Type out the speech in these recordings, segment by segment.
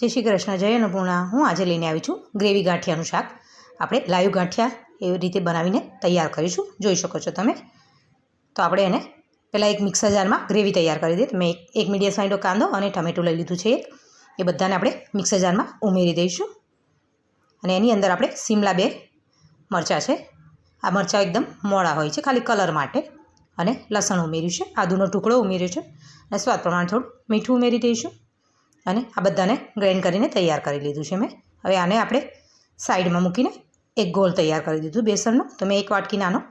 જય શ્રી કૃષ્ણ, જય અન્નપૂર્ણા. હું આજે લઈને આવી છું ગ્રેવી ગાંઠિયાનું શાક. આપણે લાઈવ ગાંઠિયા એવી રીતે બનાવીને તૈયાર કરીશું. જોઈ શકો છો તમે. તો આપણે એને પહેલાં એક મિક્સર જારમાં ગ્રેવી તૈયાર કરી દઈએ. મેં એક મીડિયમ સાઈડો કાંદો અને ટમેટું લઈ લીધું છે એક. એ બધાને આપણે મિક્સર જારમાં ઉમેરી દઈશું. અને એની અંદર આપણે સિમલા બે મરચાં છે. આ મરચાં એકદમ મોડા હોય છે, ખાલી કલર માટે. અને લસણ ઉમેર્યું છે. આદુનો ટુકડો ઉમેર્યો છે. અને સ્વાદ પ્રમાણે થોડું મીઠું ઉમેરી દઈશું. અને આ બધાને ગ્રાઇન્ડ કરીને તૈયાર કરી લીધું છે મેં. હવે આને આપણે સાઈડમાં મૂકીને એક ગોળ તૈયાર કરી દીધું બેસનનું. તો મેં એક વાટકી નાનો,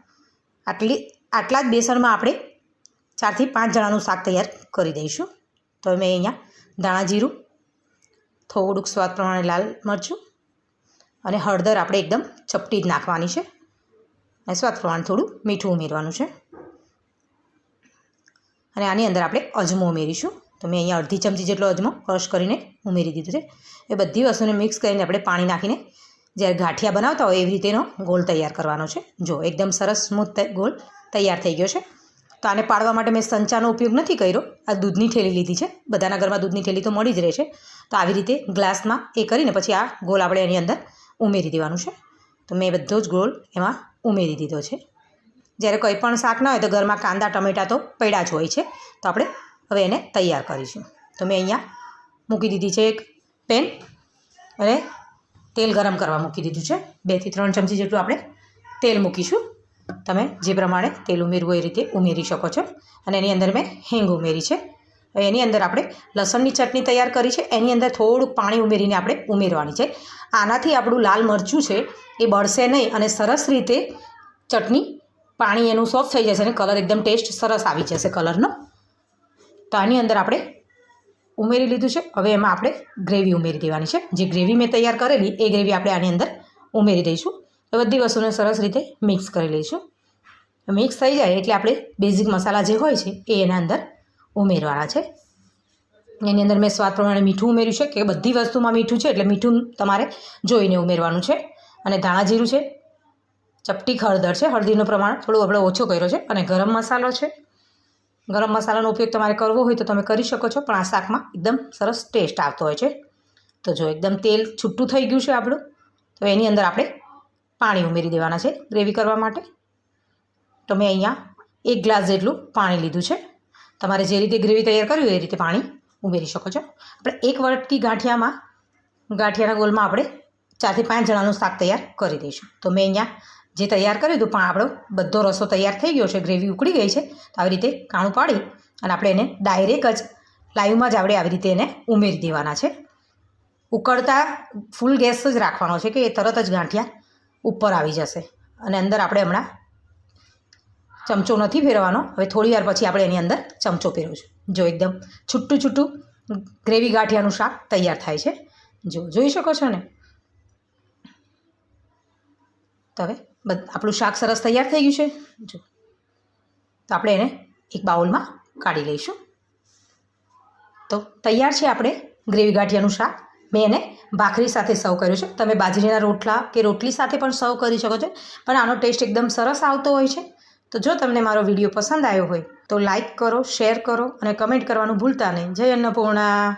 આટલી, આટલા જ બેસનમાં આપણે ચારથી પાંચ જણાનું શાક તૈયાર કરી દઈશું. તો મેં અહીંયા ધાણા જીરું, થોડુંક સ્વાદ પ્રમાણે લાલ મરચું અને હળદર આપણે એકદમ ચપટી જ નાખવાની છે. અને સ્વાદ પ્રમાણે થોડું મીઠું ઉમેરવાનું છે. અને આની અંદર આપણે અજમો ઉમેરીશું. તો મેં અહીંયા અડધી ચમચી જેટલો અજમો ક્રશ કરીને ઉમેરી દીધું છે. એ બધી વસ્તુને મિક્સ કરીને આપણે પાણી નાખીને જ્યારે ગાંઠિયા બનાવતા હોય એવી રીતેનો ગોળ તૈયાર કરવાનો છે. જો એકદમ સરસ સ્મૂથ ગોળ તૈયાર થઈ ગયો છે. તો આને પાડવા માટે મેં સંચાનો ઉપયોગ નથી કર્યો. આ દૂધની થેલી લીધી છે. બધાના ઘરમાં દૂધની થેલી તો મળી જ રહે છે. તો આવી રીતે ગ્લાસમાં એ કરીને પછી આ ગોળ આપણે એની અંદર ઉમેરી દેવાનું છે. તો મેં બધો જ ગોળ એમાં ઉમેરી દીધો છે. જ્યારે કંઈ પણ શાક ના હોય તો ઘરમાં કાંદા, ટમેટાં તો પડ્યા જ હોય છે. તો આપણે હવે એને તૈયાર કરીશું. તો મેં અહીંયા મૂકી દીધી છે એક પેન અને તેલ ગરમ કરવા મૂકી દીધું છે. બેથી ત્રણ ચમચી જેટલું આપણે તેલ મૂકીશું. તમે જે પ્રમાણે તેલ ઉમેરવું એ રીતે ઉમેરી શકો છો. અને એની અંદર મેં હિંગ ઉમેરી છે. એની અંદર આપણે લસણની ચટણી તૈયાર કરી છે. એની અંદર થોડુંક પાણી ઉમેરીને આપણે ઉમેરવાની છે. આનાથી આપણું લાલ મરચું છે એ બળશે નહીં અને સરસ રીતે ચટણી પાણી એનું સોફ્ટ થઈ જશે અને કલર એકદમ ટેસ્ટ સરસ આવી જશે કલરનો. તો આની અંદર આપણે ઉમેરી લીધું છે. હવે એમાં આપણે ગ્રેવી ઉમેરી દેવાની છે. જે ગ્રેવી મેં તૈયાર કરેલી, એ ગ્રેવી આપણે આની અંદર ઉમેરી દઈશું. તો બધી વસ્તુને સરસ રીતે મિક્સ કરી લઈશું. મિક્સ થઈ જાય એટલે આપણે બેઝિક મસાલા જે હોય છે, એ એના અંદર ઉમેરવાના છે. એની અંદર મેં સ્વાદ પ્રમાણે મીઠું ઉમેર્યું છે, કે બધી વસ્તુમાં મીઠું છે, એટલે મીઠું તમારે જોઈને ઉમેરવાનું છે. અને ધાણા જીરું છે, ચપટી હળદર છે. હળદીનું પ્રમાણ થોડું આપણે ઓછો કર્યો છે. અને ગરમ મસાલો છે. ગરમ મસાલાનો ઉપયોગ તમારે કરવો હોય તો તમે કરી શકો છો, પણ આ શાકમાં એકદમ સરસ ટેસ્ટ આવતો હોય છે. તો જો એકદમ તેલ છૂટું થઈ ગયું છે આપણું, તો એની અંદર આપણે પાણી ઉમેરી દેવાના છે ગ્રેવી કરવા માટે. તો મેં અહીંયા એક ગ્લાસ જેટલું પાણી લીધું છે. તમારે જે રીતે ગ્રેવી તૈયાર કરવી હોય એ રીતે પાણી ઉમેરી શકો છો. આપણે એક વટકી ગાંઠિયામાં, ગાંઠિયાના ગોલમાં આપણે ચારથી પાંચ જણાનું શાક તૈયાર કરી દઈશું. તો મેં અહીંયા જે તૈયાર કર્યું હતું, પણ આપણો બધો રસો તૈયાર થઈ ગયો છે, ગ્રેવી ઉકળી ગઈ છે, તો આવી રીતે કાણું પાડી અને આપણે એને ડાયરેક્ટ જ લાઈવમાં જ આપણે આવી રીતે એને ઉમેરી દેવાના છે. ઉકળતા ફૂલ ગેસ જ રાખવાનો છે કે એ તરત જ ગાંઠિયા ઉપર આવી જશે. અને અંદર આપણે હમણાં ચમચો નથી ફેરવાનો હવે થોડી વાર પછી આપણે એની અંદર ચમચો ફેરવશું. જો એકદમ છૂટું છૂટું ગ્રેવી ગાંઠિયાનું શાક તૈયાર થાય છે. જો જોઈ શકો છો ને? તો હવે આપણું શાક સરસ તૈયાર થઈ ગયું છે. જો. તો આપણે એને એક બાઉલમાં કાઢી લઈશું. તો તૈયાર છે આપણે ગ્રેવી ગાંઠિયાનું શાક. મેં એને ભાખરી સાથે સર્વ કર્યું છે. તમે બાજરીના રોટલા કે રોટલી સાથે પણ સર્વ કરી શકો છો. પણ આનો ટેસ્ટ એકદમ સરસ આવતો હોય છે. તો જો તમને મારો વીડિયો પસંદ આવ્યો હોય, તો લાઈક કરો, શેર કરો અને કમેન્ટ કરવાનું ભૂલતા નહીં. જય અન્નપૂર્ણા.